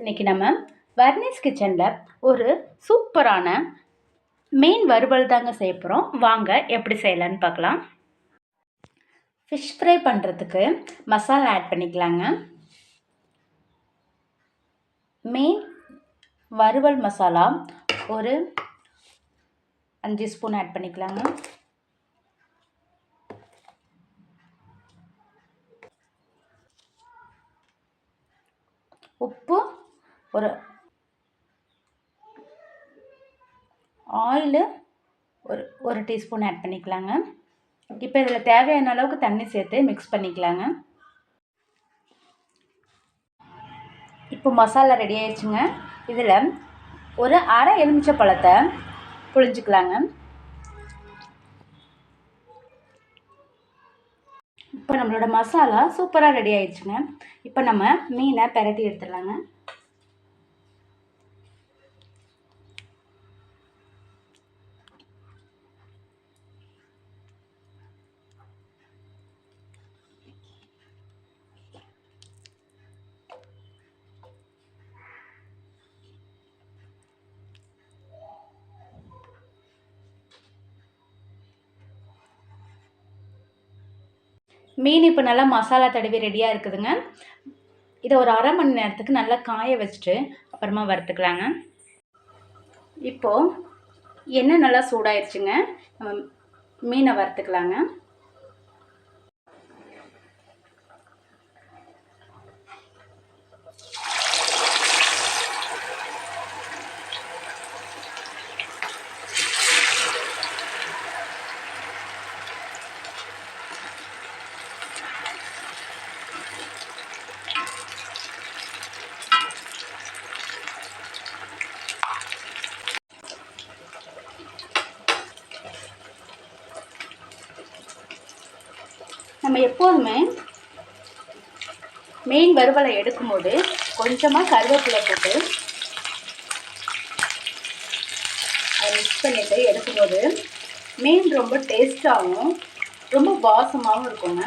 இன்றைக்கி நம்ம வர்னிஸ் கிச்சனில் ஒரு சூப்பரான மீன் வறுவல் தாங்க செய்ய போகிறோம் வாங்க எப்படி செய்யலான்னு பார்க்கலாம். ஃபிஷ் ஃப்ரை பண்ணுறதுக்கு மசாலா ஆட் பண்ணிக்கலாங்க. மீன் வறுவல் மசாலா ஒரு அஞ்சு ஸ்பூன் ஆட் பண்ணிக்கலாங்க. உப்பு ஒரு ஆயிலு ஒரு ஒரு டீஸ்பூன் ஆட் பண்ணிக்கலாங்க. இப்போ இதில் தேவையான அளவுக்கு தண்ணி சேர்த்து மிக்ஸ் பண்ணிக்கலாங்க. இப்போ மசாலா ரெடி ஆயிடுச்சுங்க. இதில் ஒரு அரை எலுமிச்சை பழத்தை புழிஞ்சிக்கலாங்க. இப்போ நம்மளோட மசாலா சூப்பராக ரெடி ஆயிடுச்சுங்க. இப்போ நம்ம மீனை பெரட்டி எடுத்துடலாங்க. மீன் இப்போ நல்லா மசாலா தடவி ரெடியாக இருக்குதுங்க. இதை ஒரு அரை மணி நேரத்துக்கு நல்லா காய வச்சுட்டு அப்புறமா வறுத்துக்கலாங்க. இப்போது எண்ணெய் நல்லா சூடாயிருச்சுங்க. நம்ம மீனை வறுத்துக்கலாங்க. நம்ம எப்போதுமே மீன் வறுவலை எடுக்கும்போது கொஞ்சமாக கருவேப்பிலை போட்டு அதை மிக்ஸ் பண்ணிவிட்டு எடுக்கும்போது மீன் ரொம்ப டேஸ்ட்டாகவும் ரொம்ப வாசமாகவும் இருக்குங்க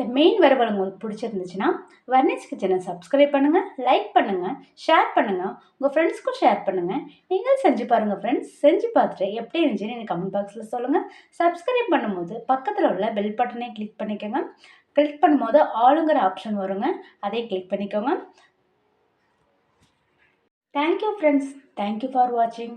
இந்த மெயின் வறுவல் உங்களுக்கு பிடிச்சிருந்துச்சுன்னா வர்னிஸ் கிச்சனை சப்ஸ்கிரைப் பண்ணுங்கள் லைக் பண்ணுங்கள் ஷேர் பண்ணுங்கள் உங்கள் ஃப்ரெண்ட்ஸ்க்கும் ஷேர் பண்ணுங்கள் நீங்கள் செஞ்சு பாருங்கள் ஃப்ரெண்ட்ஸ் செஞ்சு பார்த்துட்டு எப்படி இருந்துச்சுன்னு எனக்கு கமெண்ட் பாக்ஸில் சொல்லுங்கள் சப்ஸ்கிரைப் பண்ணும்போது பக்கத்தில் உள்ள பெல் பட்டனை கிளிக் பண்ணிக்கோங்க. கிளிக் பண்ணும்போது ஆளுங்கிற ஆப்ஷன் வருங்க. அதை கிளிக் பண்ணிக்கோங்க. தேங்க்யூ ஃப்ரெண்ட்ஸ் தேங்க்யூ ஃபார் வாட்சிங்